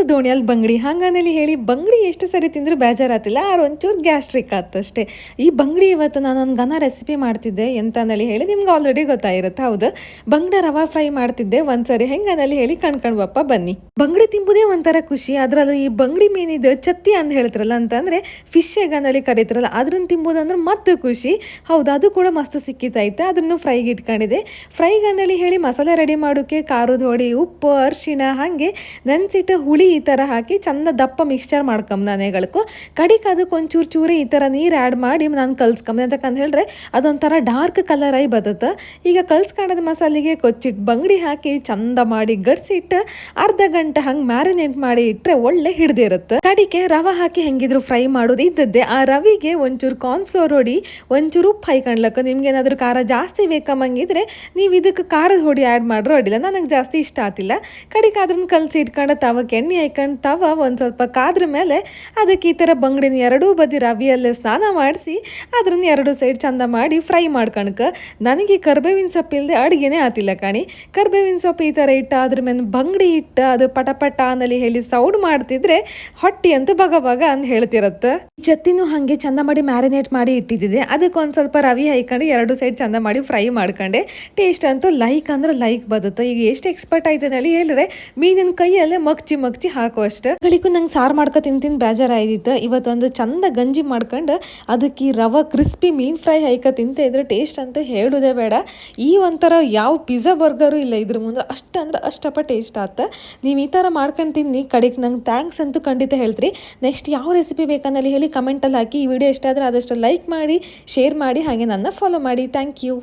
ಮತ್ತು ದೋಣಿಯಲ್ಲಿ ಬಂಗಡಿ. ಹಂಗನಲ್ಲಿ ಹೇಳಿ ಬಂಗಡಿ ಎಷ್ಟು ಸರಿ ತಿಂದರೂ ಬೇಜಾರಾತಿಲ್ಲ, ಆರು ಒಂಚೂರು ಗ್ಯಾಸ್ಟ್ರಿಕ್ ಆತಷ್ಟೇ. ಈ ಬಂಗಡಿ ಇವತ್ತು ನಾನು ಒಂದು ಘನ ರೆಸಿಪಿ ಮಾಡ್ತಿದ್ದೆ ಎಂತನಲ್ಲಿ ಹೇಳಿ ನಿಮ್ಗೆ ಆಲ್ರೆಡಿ ಗೊತ್ತಾಗಿರುತ್ತೆ. ಹೌದು, ಬಂಗಡ ರವಾ ಫ್ರೈ ಮಾಡ್ತಿದ್ದೆ ಒಂದು ಸರಿ ಹೆಂಗನಲ್ಲಿ ಹೇಳಿ ಕಣ್ಕಂಡ್ ಬಪ್ಪ ಬನ್ನಿ. ಬಂಗಡಿ ತಿಂಬುದೇ ಒಂಥರ ಖುಷಿ ಅದರಲ್ಲೂ ಈ ಬಂಗಡಿ ಮೀನಿದು ಚತ್ತಿ ಅಂತ ಹೇಳ್ತಿರಲ್ಲ ಅಂತಂದರೆ ಫಿಶ್ ಎಗನಲ್ಲಿ ಕರೀತಿರಲ್ಲ ಅದ್ರನ್ನ ತಿಂಬೋದಂದ್ರೆ ಮತ್ತೆ ಖುಷಿ. ಹೌದು, ಅದು ಕೂಡ ಮಸ್ತ್ ಸಿಕ್ಕಿತೈತೆ, ಅದನ್ನು ಫ್ರೈಗೆ ಇಟ್ಕೊಂಡಿದೆ ಫ್ರೈಗೆ ಅಂದೇಳಿ ಹೇಳಿ ಮಸಾಲೆ ರೆಡಿ ಮಾಡೋಕೆ, ಖಾರದ ಹೊಡಿ ಉಪ್ಪು, ಅರಿಶಿಣ, ಹಾಗೆ ನೆನ್ಸಿಟ್ಟು ಹುಳಿ ಈ ಥರ ಹಾಕಿ ಚಂದ ದಪ್ಪ ಮಿಕ್ಸ್ಚರ್ ಮಾಡ್ಕೊಂಬ ನಾನೆಗಳಕ್ಕೂ ಕಡಿಕ್ ಅದಕ್ಕೆ ಒಂಚೂರು ಚೂರಿ ಈ ಥರ ನೀರು ಆ್ಯಡ್ ಮಾಡಿ ನಾನು ಕಲ್ಸ್ಕೊಂಬೆ. ಅಂತಕ್ಕಂತ ಹೇಳಿದ್ರೆ ಅದೊಂಥರ ಡಾರ್ಕ್ ಕಲರ್ ಆಗಿ ಬರುತ್ತೆ ಈಗ ಕಲ್ಸ್ಕೊಂಡದ ಮಸಾಲೆಗೆ ಕೊಚ್ಚಿಟ್ಟು ಬಂಗಡಿ ಹಾಕಿ ಚಂದ ಮಾಡಿ ಗಡ್ಸಿಟ್ಟು ಅರ್ಧ ಗಂಟೆ ಹಂಗೆ ಮ್ಯಾರಿನೇಟ್ ಮಾಡಿ ಇಟ್ಟರೆ ಒಳ್ಳೆ ಹಿಡ್ದಿರುತ್ತೆ ಕಡಿಕೆ ರವೆ ಹಾಕಿ ಹೆಂಗಿದ್ರು ಫ್ರೈ ಮಾಡೋದು ಇದ್ದದ್ದೇ. ಆ ರವಿಗೆ ಒಂಚೂರು ಕಾರ್ನ್ಫ್ಲೋರ್ ಹೊಡಿ, ಒಂಚೂರು ಉಪ್ಪು ಹಾಯ್ಕೊಂಡ್ಲಕ್ಕ ನಿಮ್ಗೆ ಏನಾದರೂ ಖಾರ ಜಾಸ್ತಿ ಬೇಕಮ್ಮಂಗಿದ್ರೆ ನೀವು ಇದಕ್ಕೆ ಖಾರದ ಹೊಡಿ ಆ್ಯಡ್ ಮಾಡ್ರೋ ಅಡ್ಡಿಲ್ಲ. ನನಗೆ ಜಾಸ್ತಿ ಇಷ್ಟ ಆತಿಲ್ಲ. ಕಡಿಗೆ ಅದನ್ನ ಕಲಸಿ ಇಟ್ಕೊಂಡು ತವಕ್ಕೆ ಹಾಯ್ಕೊಂಡು ತವ ಒಂದು ಸ್ವಲ್ಪ ಕಾದ್ರ ಮೇಲೆ ಅದಕ್ಕೆ ಈ ಥರ ಬಂಗಡಿನ ಎರಡೂ ಬದಿ ರವಿಯಲ್ಲೇ ಸ್ನಾನ ಮಾಡಿಸಿ, ಅದ್ರನ್ನ ಎರಡು ಸೈಡ್ ಚಂದ ಮಾಡಿ ಫ್ರೈ ಮಾಡ್ಕಣಕ. ನನಗೆ ಕರ್ಬೇವಿನ ಸೊಪ್ಪು ಇಲ್ಲದೆ ಅಡುಗೆನೇ ಆತಿಲ್ಲ ಕಾಣಿ. ಕರ್ಬೇವಿನ ಸೊಪ್ಪು ಈ ಥರ ಇಟ್ಟು ಅದ್ರ ಮೇಲೆ ಬಂಗಡಿ ಇಟ್ಟು ಅದು ಪಟ ಪಟ ಅನ್ನಲಿ ಹೇಳಿ ಸೌಂಡ್ ಮಾಡ್ತಿದ್ರೆ ಹೊಟ್ಟಿ ಅಂತ ಬಗ ಬಗ ಅಂತ ಹೇಳ್ತಿರತ್ತೆ ಚತ್ತಿನೂ ಹಾಗೆ ಚಂದ ಮಾಡಿ ಮ್ಯಾರಿನೇಟ್ ಮಾಡಿ ಇಟ್ಟಿದ್ದಿದೆ. ಅದಕ್ಕೆ ಒಂದು ಸ್ವಲ್ಪ ರವಿ ಹಾಯ್ಕೊಂಡು ಎರಡು ಸೈಡ್ ಚಂದ ಮಾಡಿ ಫ್ರೈ ಮಾಡ್ಕೊಂಡೆ. ಟೇಸ್ಟ್ ಅಂತೂ ಲೈಕ್ ಅಂದ್ರೆ ಲೈಕ್ ಬದುತ್ತೆ. ಈಗ ಎಷ್ಟು ಎಕ್ಸ್ಪರ್ಟ್ ಆಯ್ತು ಅಂತ ಹೇಳಿ ಹೇಳಿದ್ರೆ ಮೀನಿನ ಕೈಯಲ್ಲೇ ಮಗ್ಚಿ ಮಗ್ಚಿ ಹಾಕೋ ಅಷ್ಟೇ. ಗಳಿಗೂ ನಂಗೆ ಸಾರು ಮಾಡ್ಕೊ ತಿಂದು ಬೇಜಾರಾಯ್ದಿತ್ತು ಇವತ್ತೊಂದು ಚಂದ ಗಂಜಿ ಮಾಡ್ಕೊಂಡು ಅದಕ್ಕೆ ರವೆ ಕ್ರಿಸ್ಪಿ ಮೀನ್ ಫ್ರೈ ಹಾಯ್ಕ ತಿಂತ, ಇದ್ರೆ ಟೇಸ್ಟ್ ಅಂತ ಹೇಳೋದೇ ಬೇಡ. ಈ ಒಂಥರ ಯಾವ ಪಿಜ್ಜಾ ಬರ್ಗರು ಇಲ್ಲ ಇದ್ರ ಮುಂದೆ ಅಷ್ಟಂದ್ರೆ ಅಷ್ಟಪ್ಪ ಟೇಸ್ಟ್ ಆತ. ನೀವು ಈ ಥರ ಮಾಡ್ಕೊಂಡು ತಿನ್ನಿ, ಕಡೆಗೆ ನಂಗೆ ಥ್ಯಾಂಕ್ಸ್ ಅಂತೂ ಖಂಡಿತ ಹೇಳ್ತೀರಿ. ನೆಕ್ಸ್ಟ್ ಯಾವ ರೆಸಿಪಿ ಬೇಕಂದಲ್ಲಿ ಹೇಳಿ ಕಮೆಂಟಲ್ಲಿ ಹಾಕಿ. ಈ ವಿಡಿಯೋ ಇಷ್ಟ ಆದರೆ ಆದಷ್ಟು ಲೈಕ್ ಮಾಡಿ ಶೇರ್ ಮಾಡಿ, ಹಾಗೆ ನನ್ನ ಫಾಲೋ ಮಾಡಿ. Thank you